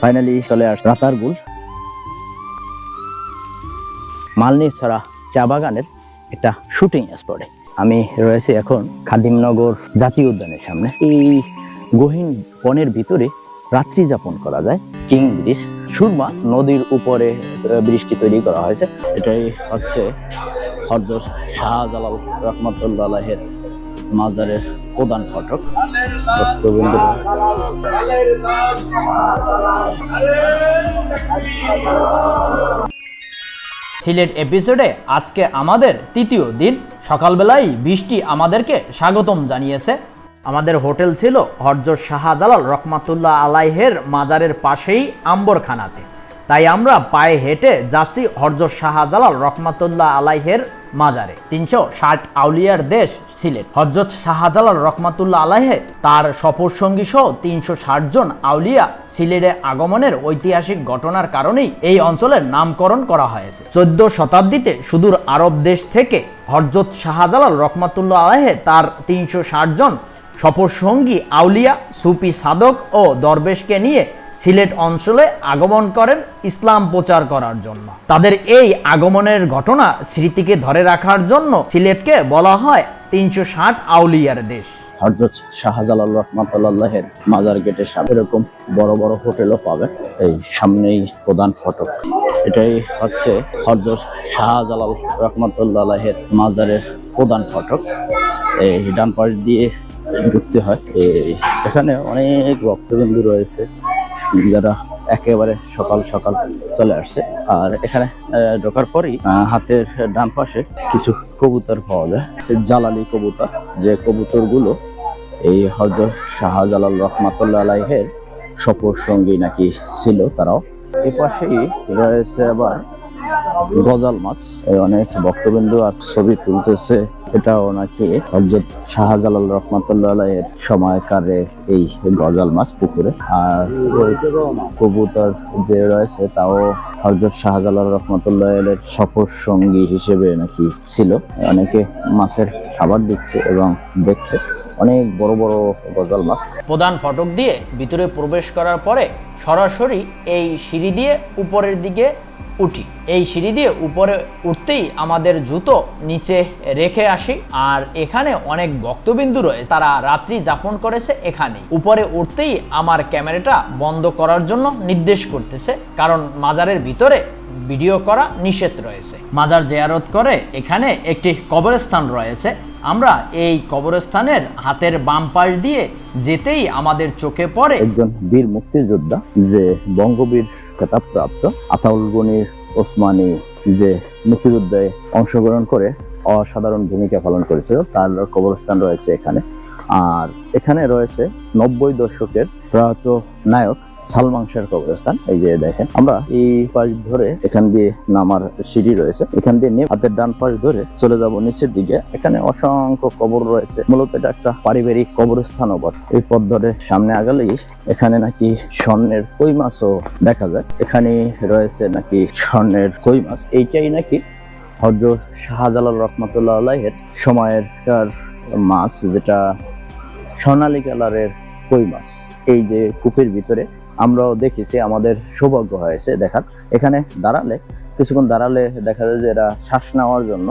Finally চলে আস রাতারগুল মালনির ছড়া চা বাগানের একটা শুটিং স্পটে আমি রয়েছি এখন খাদিমনগর জাতীয় উদ্যানের সামনে। এই গহীন বনের ভিতরে রাত্রি যাপন করা যায়। কিং ব্রিজ, সুরমা নদীর উপরে বৃষ্টি তৈরি করা হয়েছে। এটাই হচ্ছে হরদর শাহজালাল রহমতুল্লাহ আলাহের মাজারের প্রধান ফটক। সিলেট এপিসোডে আজকে আমাদের তৃতীয় দিন। সকালবেলায় বৃষ্টি আমাদেরকে স্বাগতম জানিয়েছে। আমাদের হোটেল ছিল হরজত শাহজালাল রহমাতুল্লাহ আলাইহের মাজারের পাশেই আম্বরখানাতে। তাই আমরা পায়ে হেঁটে যাচ্ছি হরজত শাহজালাল রহমাতুল্লাহ আলাইহের মাজারে। তিনশো ষাট আউলিয়ার দেশ সিলেট। হজরত শাহজালাল রহমাতুল্লাহ আলাহে তার সফর সঙ্গী সহ তিনশো ষাট জন আউলিয়া সিলেটে আগমনের ঐতিহাসিক ঘটনার কারণেই এই অঞ্চলের নামকরণ করা হয়েছে। চোদ্দ শতাব্দীতে সুদূর আরব দেশ থেকে হরজত শাহজালাল রহমাতুল্লাহ আলাহে তার তিনশো ষাট জন সফর সঙ্গী আউলিয়া সুপি সাধক ও দরবেশকে নিয়ে সিলেট অঞ্চলে আগমন করেন ইসলাম প্রচার করার জন্য। তাদের এই আগমনের ঘটনা স্মৃতিকে ধরে রাখার জন্য সিলেটকে বলা হয় তিনশো ষাট আউলিয়ার দেশ। হরজত শাহজালাল রহমতুল্লাহের মাজার গেটের সামনে এরকম বড় বড় হোটেলও পাবেন। এই সামনেই প্রধান ফটক। এটাই হচ্ছে হরজত শাহজালাল রহমতুল্লাহের মাজারের প্রধান ফটক। এই ডান পাশ দিয়ে ঢুকতে হয়। এখানে অনেক ভক্তবিন্দু রয়েছে। যারা একেবারে সকাল সকাল চলে আসছে। আর এখানে ঢোকার পরই হাতের ডান পাশে কিছু কবুতর পাওয়া যায়। জ্বালানি কবুতর, যে কবুতরগুলো এই হজর শাহজালাল রহমাতুল্লাহ আলাইহের সফর সঙ্গী নাকি ছিল তারাও। এ পাশেই রয়েছে আবার গজাল মাছ অনেক ভক্তবিন্দু আর ছবি তুলতেছে। এটাও নাকি হজরত শাহজালাল রহমাতুল্লাহ আলাইয়ের সময়কারে এই গজাল মাছ পুকুরে। আর কবুতর যে রয়েছে, তাও হজরত শাহজালাল রহমাতুল্লাহ আলাইয়ের সফর সঙ্গী হিসেবে নাকি ছিল। অনেকে মাছের খাবার দিচ্ছে এবং দেখছে। অনেক বড় বড় গজাল মাছ। প্রধান ফটক দিয়ে ভিতরে প্রবেশ করার পরে সরাসরি এই সিঁড়ি দিয়ে উপরের দিকে উঠি। এই সিঁড়ি দিয়ে উপরে উঠতেই আমাদের জুতো নিচে রেখে আসি আর এখানে অনেক ভক্তবিন্দু রয়েছে। তারা রাত্রি যাপন করেছে এখানেই। উপরে উঠতেই আমার ক্যামেরাটা বন্ধ করার জন্য নির্দেশ করতেছে, কারণ মাজারের ভিতরে ভিডিও করা নিষেধ রয়েছে। মাজার জেয়ারত করে এখানে একটি কবরস্থান রয়েছে। আমরা এই কবরস্থানের হাতের বাম পাশ দিয়ে যেতেই আমাদের চোখে পড়ে একজন বীর মুক্তিযোদ্ধা যে বঙ্গবীর খেতাব প্রাপ্ত। আতাউল গনির ওসমানী যে মুক্তিযুদ্ধে অংশগ্রহণ করে অসাধারণ ভূমিকা পালন করেছিল, তার কবরস্থান রয়েছে এখানে। আর এখানে রয়েছে নব্বই দশকের প্রয়াত নায়ক সালমান কবরস্থান, এই যে দেখেন। আমরা এই পাশ ধরে এখান দিয়ে নামার সিঁড়ি রয়েছে। এখান দিয়ে নেমে হাতের ডান পাশ ধরে চলে যাব নিচের দিকে। এখানে অসংখ্য কবর রয়েছে। মূলত এটা একটা পারিবারিক কবরস্থান ওপর এই পথ ধরে সামনে আগালেই এখানে নাকি স্বর্ণের কই মাছও দেখা যায়। এখানে রয়েছে নাকি স্বর্ণের কই মাছ। এইটাই নাকি হজরত শাহজালাল রহমতুল্লাহ আলাইহের সময়েরকার মাছ, যেটা স্বর্ণালী কালারের কই মাছ। এই যে কূপের ভিতরে আমরাও দেখেছি, আমাদের সৌভাগ্য হয়েছে দেখার। এখানে দাঁড়ালে, কিছুক্ষণ দাঁড়ালে দেখা যায় যে এরা শ্বাস নেওয়ার জন্য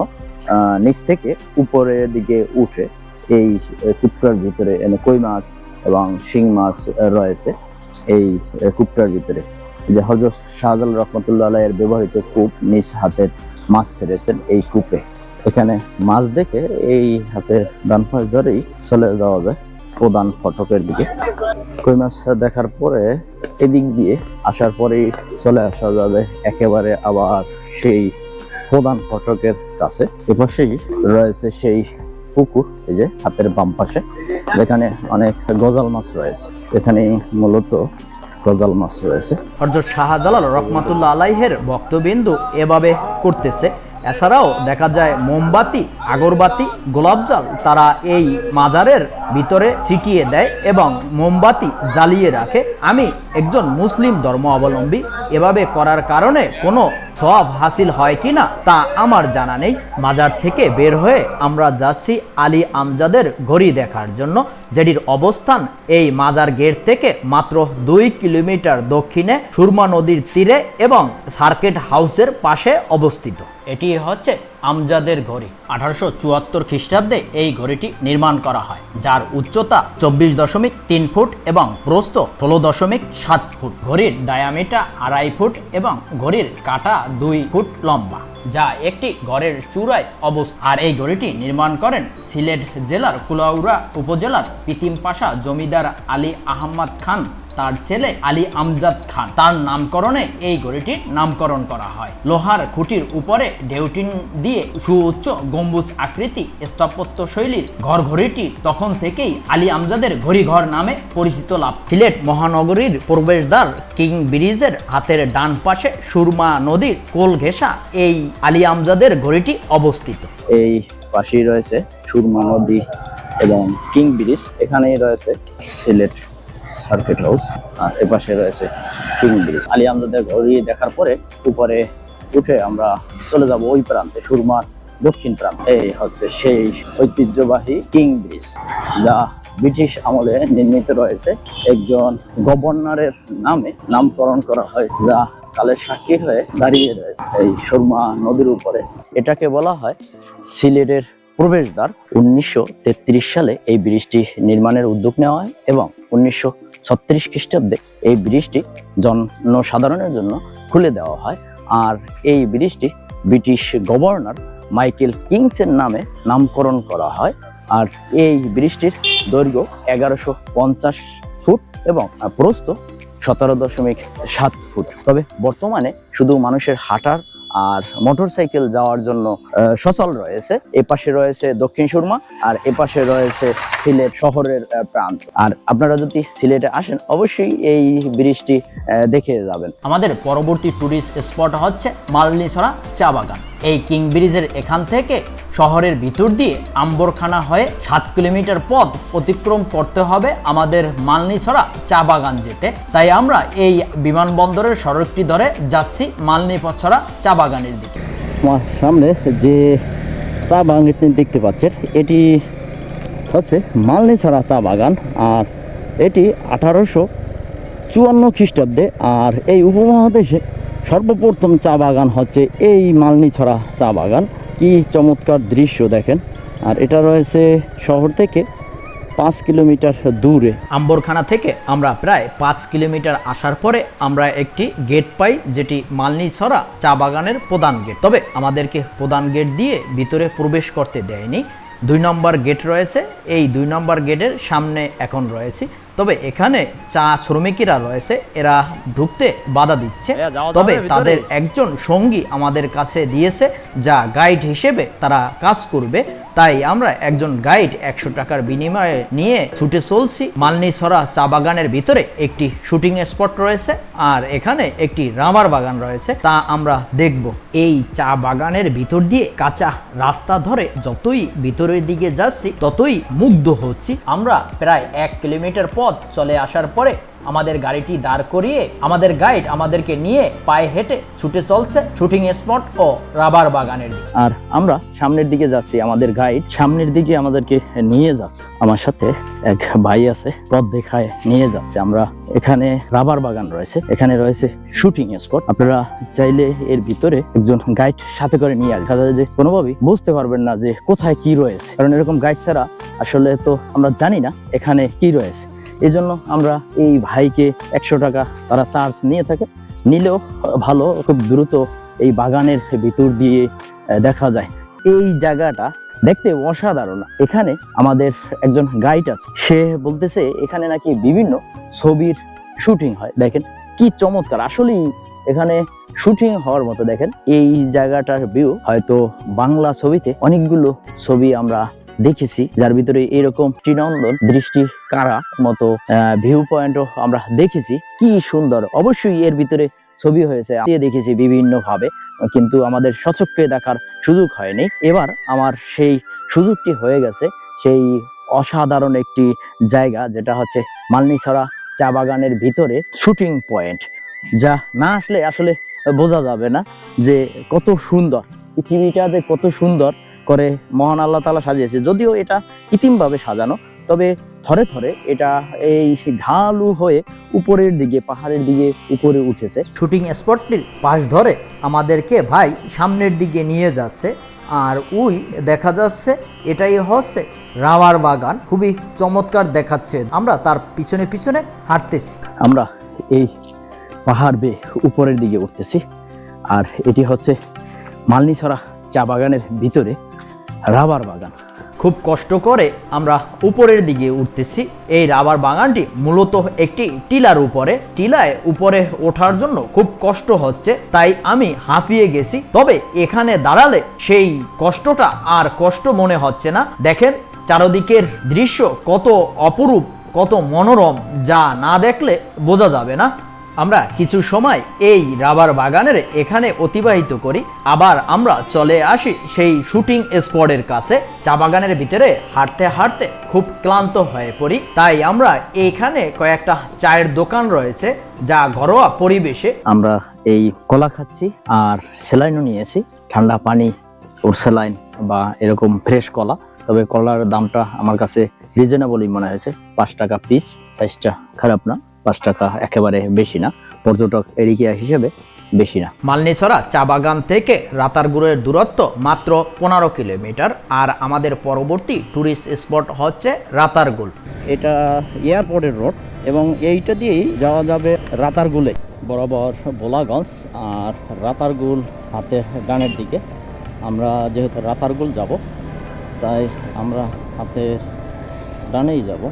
নিচ থেকে উপরের দিকে উঠে এই কুপটার ভিতরে কই মাছ এবং শিং মাছ রয়েছে এই কূপটার ভিতরে। যে হজরত শাহজাল রহমতুল্লাহ আলাইয়ের ব্যবহৃত কূপ নিজ হাতের মাছ ছেড়েছেন এই কূপে। এখানে মাছ দেখে এই হাতের ডান পাশ ধরেই চলে যাওয়া যায়। প্রধান ফটকের দিকে। কই মাছ দেখার পরে এদিক দিয়ে আসার পরেই চলে আসা যাবে একেবারে আবার সেই প্রধান ফটকের কাছে। এপাশেই রয়েছে সেই পুকুর, এই যে হাতের বাম পাশে, যেখানে অনেক গজাল মাছ রয়েছে। এখানে মূলত গজাল মাছ রয়েছে। হজরত শাহজালাল রহমাতুল্লাহ আলাইহের ভক্তবিন্দু এভাবে করতেছে। এছাড়াও দেখা যায় মোমবাতি, আগরবাতি, গোলাপজল তারা এই মাজারের ভিতরে ছিটিয়ে দেয় এবং মোমবাতি জ্বালিয়ে রাখে। আমি একজন মুসলিম ধর্ম অবলম্বী এভাবে করার কারণে কোনো সব হাসিল হয় কিনা তা আমার জানা নেই। মাজার থেকে বের হয়ে আমরা যাচ্ছি আলী আমজাদের ঘড়ি দেখার জন্য, যেটির অবস্থান এই মাজার গেট থেকে মাত্র দুই কিলোমিটার দক্ষিণে সুরমা নদীর তীরে এবং সার্কেট হাউসের পাশে অবস্থিত। এটি হচ্ছে আমজাদের ঘড়ি। আঠারোশো চুয়াত্তর খ্রিস্টাব্দে এই ঘড়িটি নির্মাণ করা হয়, যার উচ্চতা চব্বিশ দশমিক তিন ফুট এবং প্রস্থ ষোলো দশমিক সাত ফুট। ঘড়ির ডায়ামিটার আড়াই ফুট এবং ঘড়ির কাটা দুই ফুট লম্বা, যা একটি ঘরের চূড়ায় অবস্থিত। আর এই ঘড়িটি নির্মাণ করেন সিলেট জেলার কুলাউড়া উপজেলার পিতিম পাশা জমিদার আলী আহমদ খান। তার ছেলে আলী আমজাদ খান। তার নামকরণে এই ঘড়িটির নামকরণ করা হয়। লোহার খুঁটির উপরে ডেউটিন দিয়ে সুউচ্চ গম্বুজ আকৃতি স্থাপত্য শৈলীর ঘর ঘড়িটি তখন থেকেই আলী আমজাদের ঘড়িঘর নামে পরিচিত লাভ। সিলেট মহানগরীর প্রবেশদ্বার কিং ব্রিজের হাতের ডান পাশে সুরমা নদীর কোল ঘেঁষা এই আলী আমজাদের ঘড়িটি অবস্থিত। এই পাশেই রয়েছে সুরমা নদী এবং কিং ব্রিজ। এখানেই রয়েছে সিলেট সার্কিট হাউস আর এপাশে রয়েছে কিং ব্রিজ আলী দেখার পরে উপরে উঠে আমরা চলে যাব ওই প্রান্তে সুরমার দক্ষিণ প্রান্তে। এই হচ্ছে সেই ঐতিহ্যবাহী কিং ব্রিজ যা ব্রিটিশ আমলে নির্মিত রয়েছে। একজন গভর্নরের নামে নামকরণ করা হয়, যা কালের সাক্ষী হয়ে দাঁড়িয়ে রয়েছে। এই সুরমা নদীর উপরে। এটাকে বলা হয় সিলেটের প্রবেশদ্বার উনিশশো তেত্রিশ সালে এই ব্রিজটি নির্মাণের উদ্যোগ নেওয়া হয় এবং উনিশশো ছত্রিশ খ্রিস্টাব্দে এই ব্রিজটি জনসাধারণের জন্য খুলে দেওয়া হয়। আর এই ব্রিজটি ব্রিটিশ গভর্নর মাইকেল কিংসের নামে নামকরণ করা হয়। আর এই ব্রিজটির দৈর্ঘ্য এগারোশো পঞ্চাশ ফুট এবং প্রস্থ সতেরো দশমিক সাত ফুট। তবে বর্তমানে শুধু মানুষের হাঁটার আর মোটরসাইকেল যাওয়ার জন্য সচল রয়েছে। এপাশে পাশে রয়েছে দক্ষিণ সুরমা, আর এপাশে পাশে রয়েছে সিলেট শহরের প্রান্ত। আর আপনারা যদি সিলেটে আসেন, অবশ্যই এই ব্রিজটি দেখে যাবেন। আমাদের পরবর্তী ট্যুরিস্ট স্পট হচ্ছে মালনিছড়া চা বাগান। এই কিং ব্রিজের এখান থেকে শহরের ভিতর দিয়ে আম্বরখানা হয়ে সাত কিলোমিটার পথ অতিক্রম করতে হবে আমাদের মালনিছড়া চা বাগান যেতে। তাই আমরা এই বিমানবন্দরের সড়কটি ধরে যাচ্ছি মালনিছড়া চা বাগানের দিকে। আমার সামনে যে চা বাগানটি দেখতে পাচ্ছেন, এটি হচ্ছে মালনিছড়া চা বাগান আর এটি আঠারোশো চুয়ান্ন খ্রিস্টাব্দে আর এই উপমহাদেশে সর্বপ্রথম চা বাগান হচ্ছে এই মালনিছড়া চা বাগান। কি চমৎকার দৃশ্য দেখেন। আর এটা রয়েছে শহর থেকে পাঁচ কিলোমিটার দূরে। আম্বরখানা থেকে আমরা প্রায় পাঁচ কিলোমিটার আসার পরে আমরা একটি গেট পাই, যেটি মালনিছড়া চা বাগানের প্রধান গেট তবে আমাদেরকে প্রধান গেট দিয়ে ভিতরে প্রবেশ করতে দেয়নি। দুই নম্বর গেট রয়েছে। এই দুই নম্বর গেটের সামনে এখন রয়েছে। তবে এখানে চা শ্রমিকেরা রয়েছে এরা ঢুকতে বাধা দিচ্ছে। তবে তাদের একজন সঙ্গী আমাদের কাছে দিয়েছে যা গাইড হিসেবে তারা কাজ করবে। তাই আমরা একজন গাইড একশো টাকার বিনিময়ে নিয়ে ছুটে চলছি। মালনিছড়া চা বাগানের ভিতরে একটি শুটিং স্পট রয়েছে আর এখানে একটি রাবার বাগান রয়েছে। তা আমরা দেখব। এই চা বাগানের ভিতর দিয়ে কাঁচা রাস্তা ধরে যতই ভিতরের দিকে যাচ্ছি ততই মুগ্ধ হচ্ছি। আমরা প্রায় এক কিলোমিটার পথ চলে আসার পরে আমাদের গাড়িটি দাঁড় করিয়ে, আমাদের গাইড আমাদেরকে নিয়ে পায়ে হেঁটে ছুটে চলছে শুটিং স্পট ও রাবার বাগানের দিকে। আর আমরা সামনের দিকে যাচ্ছি, আমাদের গাইড সামনের দিকে আমাদেরকে নিয়ে যাচ্ছে। আমার সাথে এক ভাই আছে, পথ দেখায় নিয়ে যাচ্ছে। আমরা এখানে রাবার বাগান রয়েছে, এখানে রয়েছে শুটিং স্পট আপনারা চাইলে এর ভিতরে একজন গাইড সাথে করে নিয়ে আসবে দেখা যায় যে কোনোভাবেই বুঝতে পারবেন না যে কোথায় কি রয়েছে। কারণ এরকম গাইড ছাড়া আসলে তো আমরা জানি না এখানে কি রয়েছে। এই জন্য আমরা এই ভাইকে একশো টাকা তারা চার্জ নিয়ে থাকে। নিলেও ভালো, খুব দ্রুত এই বাগানের ভিতর দিয়ে দেখা যায়। এই জায়গাটা দেখতে অসাধারণ। এখানে আমাদের একজন গাইড আছে। সে বলতেছে, এখানে নাকি বিভিন্ন ছবির শুটিং হয়। দেখেন কি চমৎকার। আসলেই এখানে শুটিং হওয়ার মতো, দেখেন। এই জায়গাটার ভিউ হয়তো বাংলা ছবিতে অনেকগুলো ছবি আমরা দেখেছি, যার ভিতরে এরকম ত্রিনন্দন দৃষ্টি কারা মতো ভিউ পয়েন্টও আমরা দেখেছি। কি সুন্দর। অবশ্যই এর ভিতরে ছবি হয়েছে। দেখেছি বিভিন্ন ভাবে কিন্তু আমাদের সচক্ষে দেখার সুযোগ হয়নি। এবার আমার সেই সুযোগটি হয়ে গেছে, সেই অসাধারণ একটি জায়গা, যেটা হচ্ছে মালনিছড়া চা বাগানের ভিতরে শুটিং পয়েন্ট। যা না আসলে আসলে বোঝা যাবে না যে কত সুন্দর, পৃথিবীটা যে কত সুন্দর করে মহান আল্লাহ তালা সাজিয়েছে। যদিও এটা কৃত্রিমভাবে সাজানো তবে থরে থরে এটা এই ঢালু হয়ে উপরের দিকে পাহাড়ের দিকে উপরে উঠেছে। শুটিং স্পটটির পাশ ধরে আমাদেরকে ভাই সামনের দিকে নিয়ে যাচ্ছে আর ওই দেখা যাচ্ছে এটাই হচ্ছে রাবার বাগান। খুবই চমৎকার দেখাচ্ছে। আমরা তার পিছনে পিছনে হাঁটতেছি। আমরা এই পাহাড় বেয়ে উপরের দিকে উঠতেছি আর এটি হচ্ছে মালনিছড়া চা বাগানের ভিতরে। রাবার বাগান। খুব কষ্ট করে আমরা উপরের দিকে উঠতেছি। এই রাবার বাগানটি মূলত একটি টিলার উপরে। টিলায় উপরে ওঠার জন্য খুব কষ্ট হচ্ছে, তাই আমি হাঁপিয়ে গেছি। তবে এখানে দাঁড়ালে সেই কষ্টটা আর কষ্ট মনে হচ্ছে না। দেখেন, চারদিকের দৃশ্য কত অপরূপ, কত মনোরম, যা না দেখলে বোঝা যাবে না। আমরা কিছু সময় এই রাবার বাগানের এখানে অতিবাহিত করি, আবার আমরা চলে আসি সেই শুটিং স্পটের কাছে। চা বাগানের ভিতরে হাঁটতে হাঁটতে খুব ক্লান্ত হয়ে পড়ি, তাই আমরা এখানে কয়েকটা চায়ের দোকান রয়েছে, যা ঘরোয়া পরিবেশে আমরা এই কলা খাচ্ছি আর স্যালাইনও নিয়েছি। ঠান্ডা পানি ওর স্যালাইন বা এরকম ফ্রেশ কলা, তবে কলার দামটা আমার কাছে রিজনেবলই মনে হয়েছে, পাঁচ টাকা পিস সাইজটা খারাপ না। পাঁচ টাকা একেবারে বেশি না। পর্যটক এরিয়া হিসেবে বেশি না। মালনিছড়া চা বাগান থেকে রাতারগুড়ের দূরত্ব মাত্র পনেরো কিলোমিটার। আর আমাদের পরবর্তী ট্যুরিস্ট স্পট হচ্ছে রাতারগুল। এটা এয়ারপোর্টের রোড এবং এইটা দিয়েই যাওয়া যাবে রাতারগুলে। বরাবর বোলাগঞ্জ আর রাতারগুল হাতের ডানের দিকে। আমরা যেহেতু রাতারগুল যাব তাই আমরা হাতের ডানেই যাব।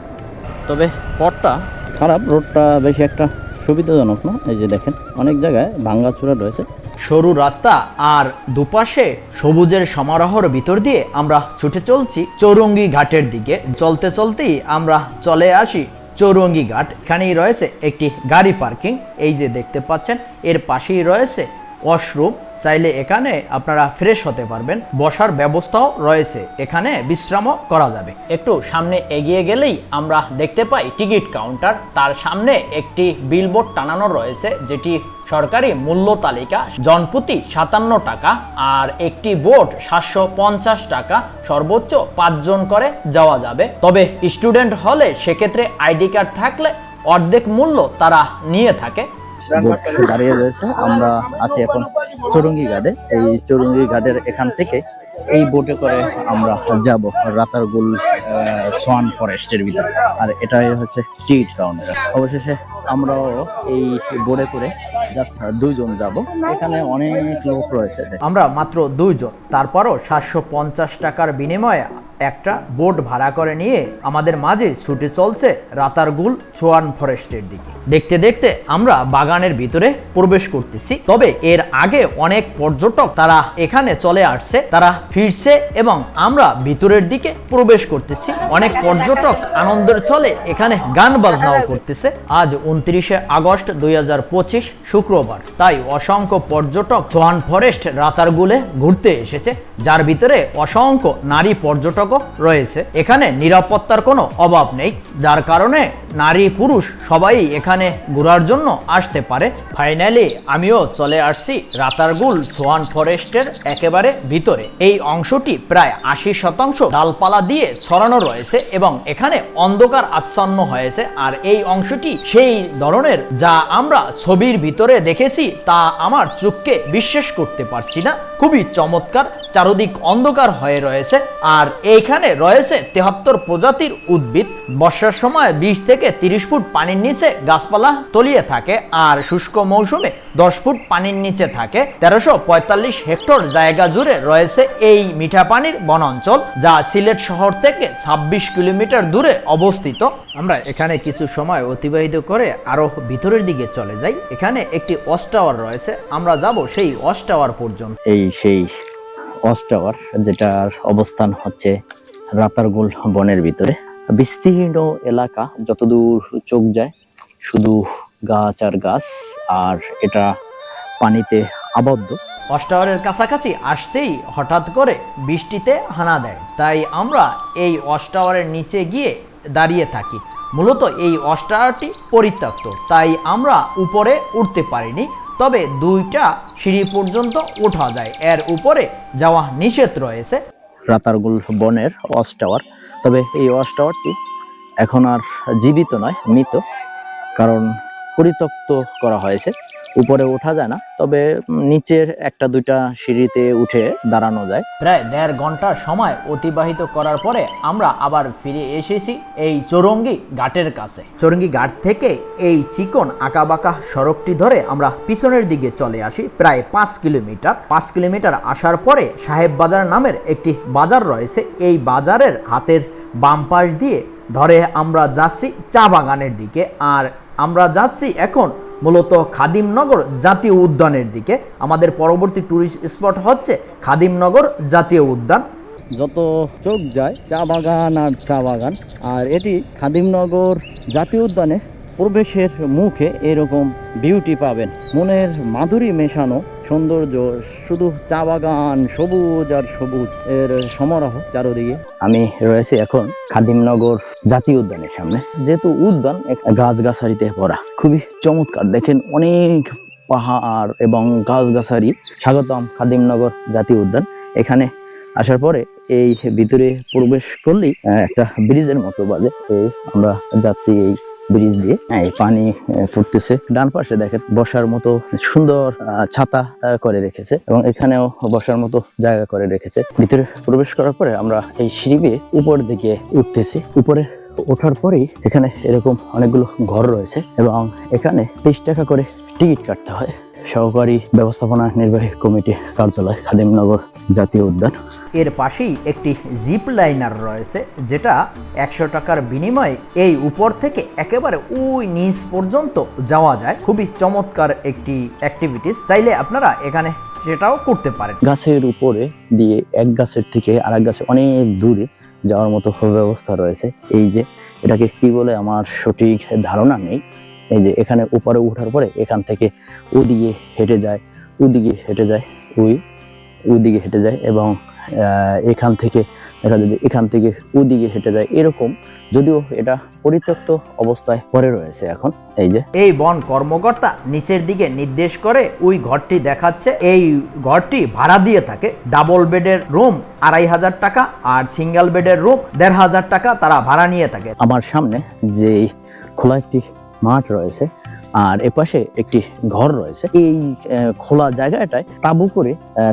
তবে পথটা খারাপ, রোডটা বেশি একটা সুবিধাজনক না? এই যে দেখেন, অনেক জায়গায় ভাঙ্গাচুরা রয়েছে। সরু রাস্তা আর দুপাশে সবুজের সমারোহর ভিতর দিয়ে আমরা ছুটে চলছি চৌরঙ্গি ঘাটের দিকে। চলতে চলতেই আমরা চলে আসি চৌরঙ্গি ঘাট। এখানেই রয়েছে একটি গাড়ি পার্কিং। এই যে দেখতে পাচ্ছেন, এর পাশেই রয়েছে ওয়াশরুম। চাইলে এখানে আপনারা ফ্রেশ হতে পারবেন। বসার ব্যবস্থাও রয়েছে। এখানে বিশ্রামও করা যাবে। একটু সামনে এগিয়ে গেলেই আমরা দেখতে পাই টিকিট কাউন্টার। তার সামনে একটি বিলবোর্ড টানানো রয়েছে, যেটি সরকারি মূল্য তালিকা, জনপ্রতি সাতান্ন টাকা আর একটি বোট সাতশো পঞ্চাশ টাকা। সর্বোচ্চ পাঁচজন করে যাওয়া যাবে। তবে স্টুডেন্ট হলে সেক্ষেত্রে আইডি কার্ড থাকলে অর্ধেক মূল্য তারা নিয়ে থাকে। দাঁড়িয়ে রয়েছে, আমরা আছি এখন চৌরঙ্গি ঘাটে। এই চৌরঙ্গি ঘাটের এখান থেকে এই বোটে করে আমরা যাব রাতারগুল সোয়ান ফরেস্টের ভিতরে। আর এটাই হচ্ছে টিকিট কাউন্টার। অবশেষে আমরাও এই বোটে করে জাস্ট দুইজন যাব। এখানে অনেক লোক রয়েছে আমরা মাত্র দুইজন। তারপরও সাতশো পঞ্চাশ টাকার বিনিময়ে একটা বোট ভাড়া করে নিয়ে আমাদের মাঝে ছুটে চলছে রাতারগুল চোয়ান ফরেস্টের দিকে। দেখতে দেখতে আমরা বাগানের ভিতরে প্রবেশ করতেছি। তবে এর আগে অনেক পর্যটক তারা এখানে চলে আসছে, তারা ফিরছে এবং আমরা ভিতরের দিকে প্রবেশ করতেছি। অনেক পর্যটক আনন্দের চলে এখানে গান বাজনাও করতেছে। আজ উনত্রিশে আগস্ট দুই হাজার পঁচিশ শুক্রবার। তাই অসংখ্য পর্যটক সোহান ফরেস্ট রাতারগুলে ঘুরতে এসেছে। যার ভিতরে অসংখ্য নারী পর্যটকও রয়েছে। এখানে নিরাপত্তার কোনো অভাব নেই, যার কারণে নারী পুরুষ সবাই এখানে ঘোরার জন্য আসতে পারে। ফাইনালি আমিও চলে আসছি রাতারগুল সোহান ফরেস্টের একেবারে ভিতরে। এই অংশটি প্রায় আশি শতাংশ ডালপালা দিয়ে ছড়ানো রয়েছে এবং এখানে অন্ধকার আচ্ছন্ন হয়েছে। আর এই অংশটি সেই ধরনের যা আমরা ছবির ভিতরে দেখেছি, তা আমার চোখকে বিশ্বাস করতে পারছি না। খুবই চমৎকার চারদিক অন্ধকার হয়ে রয়েছে। আর এইখানে রয়েছে তেহাত্তর প্রজাতির উদ্ভিদ। বর্ষার সময় বিশ থেকে তিরিশ ফুট পানির নিচে গাছপালা তলিয়ে থাকে আর শুষ্ক মৌসুমে দশ ফুট পানির নিচে থাকে। তেরোশো পঁয়তাল্লিশ হেক্টর জায়গা জুড়ে রয়েছে এই মিঠা পানির বনাঞ্চল, যা সিলেট শহর থেকে ছাব্বিশ কিলোমিটার দূরে অবস্থিত। আমরা এখানে কিছু সময় অতিবাহিত করে আরও ভিতরের দিকে চলে যাই। এখানে একটি ওয়াচ টাওয়ার রয়েছে। আমরা যাব সেই ওয়াচ টাওয়ার পর্যন্ত। এই সেই ওয়াচ টাওয়ার যেটার অবস্থান হচ্ছে রাতারগুল বনের ভিতরে। বিস্তীর্ণ এলাকা, যতদূর চোখ যায়, শুধু গাছ আর গাছ, আর এটা পানিতে আবদ্ধ। অস্টাওয়ারের কাছাকাছি আসতেই হঠাৎ করে বৃষ্টিতে হানা দেয়। তাই আমরা এই অস্টাওয়ারের নিচে গিয়ে দাঁড়িয়ে থাকি। মূলত এই অস্টাওয়ারটি পরিত্যক্ত। তাই আমরা উপরে উঠতে পারিনি। তবে দুইটা সিঁড়ি পর্যন্ত ওঠা যায়। এর উপরে যাওয়া নিষেধ রয়েছে। রাতারগুল বনের ওয়াশ টাওয়ার। তবে এই ওয়াশ টাওয়ারটি এখন আর জীবিত নয়, মৃত। কারণ পরিত্যক্ত করা হয়েছে। উপরে ওঠা যায় না, তবে নিচের একটা দুইটা সিঁড়িতে উঠে দাঁড়ানো যায়। প্রায় দেড় ঘণ্টার সময় অতিবাহিত করার পরে আমরা আবার ফিরে এসেছি এই চৌরঙ্গি ঘাটের কাছে। চৌরঙ্গি ঘাট থেকে এই চিকন আঁকাবাঁকা সড়কটি ধরে আমরা পিছনের দিকে চলে আসি, প্রায় পাঁচ কিলোমিটার। পাঁচ কিলোমিটার আসার পরে সাহেব বাজার নামের একটি বাজার রয়েছে। এই বাজারের হাতের বাম পাশ দিয়ে ধরে আমরা যাচ্ছি চা বাগানের দিকে। আর আমরা যাচ্ছি এখন মূলত খাদিমনগর জাতীয় উদ্যানের দিকে। আমাদের পরবর্তী ট্যুরিস্ট স্পট হচ্ছে খাদিমনগর জাতীয় উদ্যান। যত চোখ যায়, চা বাগান আর চা বাগান, আর এটি খাদিমনগর জাতীয় উদ্যানে প্রবেশের মুখে এরকম বিউটি পাবেন। মনের মাধুরী মেশানো সৌন্দর্য, শুধু চা বাগান, সবুজ আর সবুজ এর সমারোহ চারদিকে। আমি রয়েছি এখন খাদিমনগর জাতীয় উদ্যানের সামনে। যেহেতু উদ্যান গাছগাছালিতে ভরা, খুবই চমৎকার। দেখেন অনেক পাহাড় এবং গাছগাছালি। স্বাগতম খাদিমনগর জাতীয় উদ্যান। এখানে আসার পরে এই ভিতরে প্রবেশ করলেই একটা ব্রিজের মতো বাজে। আমরা যাচ্ছি এই ব্রিজ দিয়ে হ্যাঁ, এই পানি পড়তেছে ডান পাশে দেখেন বসার মতো সুন্দর ছাতা করে রেখেছে এবং এখানেও বসার মতো জায়গা করে রেখেছে। ভিতরে প্রবেশ করার পরে আমরা এই সিঁড়ি বেয়ে উপর দিকে উঠতেছি। উপরে ওঠার পরেই এখানে এরকম অনেকগুলো ঘর রয়েছে এবং এখানে তেইশ টাকা করে টিকিট কাটতে হয়। সহকারী ব্যবস্থাপনা নির্বাহী কমিটি কার্যালয় খাদিমনগর জাতীয় উদ্যান। এর পাশেই একটি জিপ লাইনার রয়েছে যেটা একশো টাকার বিনিময়ে এই উপর থেকে একেবারে ওই নিচ পর্যন্ত যাওয়া যায়। খুবই চমৎকার একটি অ্যাক্টিভিটিস চাইলে আপনারা এখানে সেটাও করতে পারেন। গাছের উপরে দিয়ে এক গাছের থেকে আরেক গাছে অনেক দূরে যাওয়ার মতো ব্যবস্থা রয়েছে। এই যে এটাকে কি বলে আমার সঠিক ধারণা নেই। এই যে এখানে উপরে উঠার পরে এখান থেকে ওদিকে হেঁটে যায় ওদিকে হেঁটে যায় ওই ওদিকে হেঁটে যায় এবং এখান থেকে দেখা যায় যে এখান থেকে ওদিকে হেঁটে যায় এরকম। যদিও এটা পরিত্যক্ত অবস্থায় পরে রয়েছে এখন এই যে। এই বন কর্মকর্তা নিচের দিকে নির্দেশ করে ওই ঘরটি দেখাচ্ছে। এই ঘরটি ভাড়া দিয়ে থাকে। ডাবল বেডের রুম আড়াই হাজার টাকা আর সিঙ্গেল বেডের রুম দেড় হাজার টাকা তারা ভাড়া নিয়ে থাকে। আমার সামনে যে খোলা একটি মাঠ রয়েছে আর এপাশে একটি ঘর রয়েছে। এই খোলা জায়গাটায় তাঁবু করে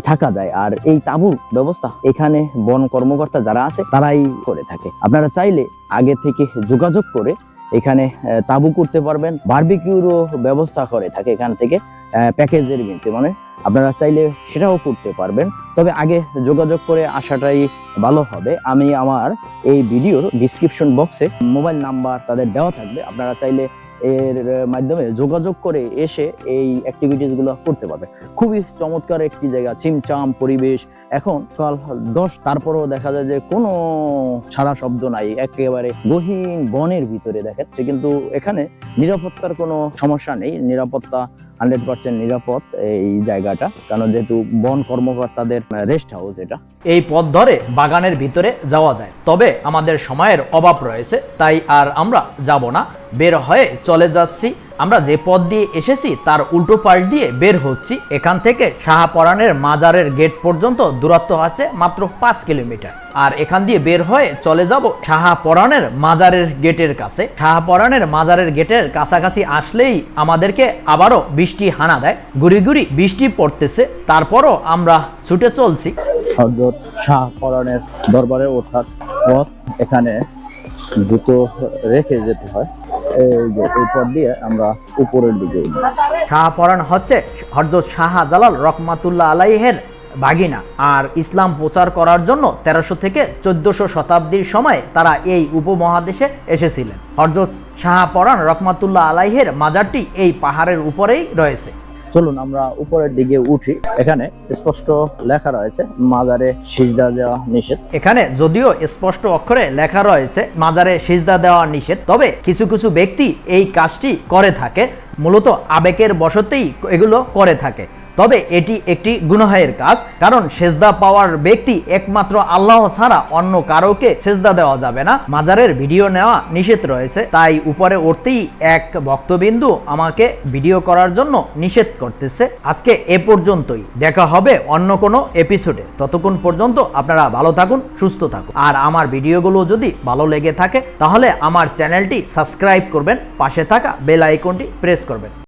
থাকা যায়। আর এই তাঁবুর ব্যবস্থা এখানে বন কর্মকর্তা যারা আছে, তারাই করে থাকে। আপনারা চাইলে আগে থেকে যোগাযোগ করে এখানে তাঁবু করতে পারবেন। বার্বিকিউরও ব্যবস্থা করে থাকে এখান থেকে। প্যাকেজের কিনতে মানে আপনারা চাইলে সেটাও করতে পারবেন। তবে আগে যোগাযোগ করে আসাটাই ভালো হবে। আমি আমার এই ভিডিওর ডিসক্রিপশন বক্সে মোবাইল নাম্বার তাদের দেওয়া থাকবে। আপনারা চাইলে এর মাধ্যমে যোগাযোগ করে এসে এই অ্যাক্টিভিটিসগুলো করতে পারবে খুবই চমৎকার একটি জায়গা চিমচাম পরিবেশ এখন কাল দশ, তারপরেও দেখা যায় যে কোনো সারা শব্দ নাই, একেবারে গহীন বনের ভিতরে দেখাচ্ছে। কিন্তু এখানে নিরাপত্তার কোনো সমস্যা নেই। নিরাপত্তা হান্ড্রেড পার্সেন্ট নিরাপদ এই জায়গাটা। কারণ যেহেতু বন কর্মকর্তাদের রেস্ট হাউস এটা। এই পথ ধরে বাগানের ভিতরে যাওয়া যায়। তবে আমাদের সময়ের অভাব রয়েছে, তাই আর আমরা যাব না। বের হয়ে চলে যাচ্ছি আমরা যে পথ দিয়ে এসেছি, তার উল্টো পাশ দিয়ে বের হচ্ছি। এখান থেকে শাহপরানের মাজারের গেট পর্যন্ত দূরত্ব আছে মাত্র পাঁচ কিলোমিটার। আর এখান দিয়ে বের হয়ে চলে যাব শাহপরানের মাজারের গেটের কাছে। শাহপরানের মাজারের গেটের কাছাকাছি আসলেই আমাদেরকে আবারও বৃষ্টি হানা দেয়। গুড়ি গুড়ি বৃষ্টি পড়তেছে, তারপরও আমরা ছুটে চলছি। হজরত শাহ পরানের দরবারে ওঠার পথ এখানে জুতো রেখে যেতে হয়। এই। হচ্ছে হরজত শাহজালাল রকমাতুল্লাহ আলাইহের ভাগিনা আর ইসলাম প্রচার করার জন্য তেরোশো থেকে চোদ্দশো শতাব্দীর সময় তারা এই উপমহাদেশে এসেছিলেন। হরজত শাহপরান রকমাতুল্লাহ আলাইহের মাজারটি এই পাহাড়ের উপরেই রয়েছে। চলুন আমরা উপরের দিকে উঠি। এখানে স্পষ্ট লেখা রয়েছে, মাজারে সিজদা দেওয়া নিষেধ। এখানে যদিও স্পষ্ট অক্ষরে লেখা রয়েছে, মাজারে সিজদা দেওয়া নিষেধ, তবে কিছু কিছু ব্যক্তি এই কাজটি করে থাকে। মূলত আবেগের বসতেই এগুলো করে থাকে। তবে এটি একটি গুনাহের কাজ, কারণ সেজদা পাওয়ার ব্যক্তি একমাত্র আল্লাহ ছাড়া অন্য কারোকে সেজদা দেওয়া যাবে না। মাজারের ভিডিও নেওয়া নিষেধ রয়েছে, তাই উপরে উঠতেই এক ভক্তবিন্দু আমাকে ভিডিও করার জন্য নিষেধ করতেছে। আজকে এ পর্যন্তই, দেখা হবে অন্য কোনো এপিসোডে। ততক্ষণ পর্যন্ত আপনারা ভালো থাকুন, সুস্থ থাকুন। আর আমার ভিডিওগুলো যদি ভালো লেগে থাকে, তাহলে আমার চ্যানেলটি সাবস্ক্রাইব করবেন, পাশে থাকা বেল আইকনটি প্রেস করবেন।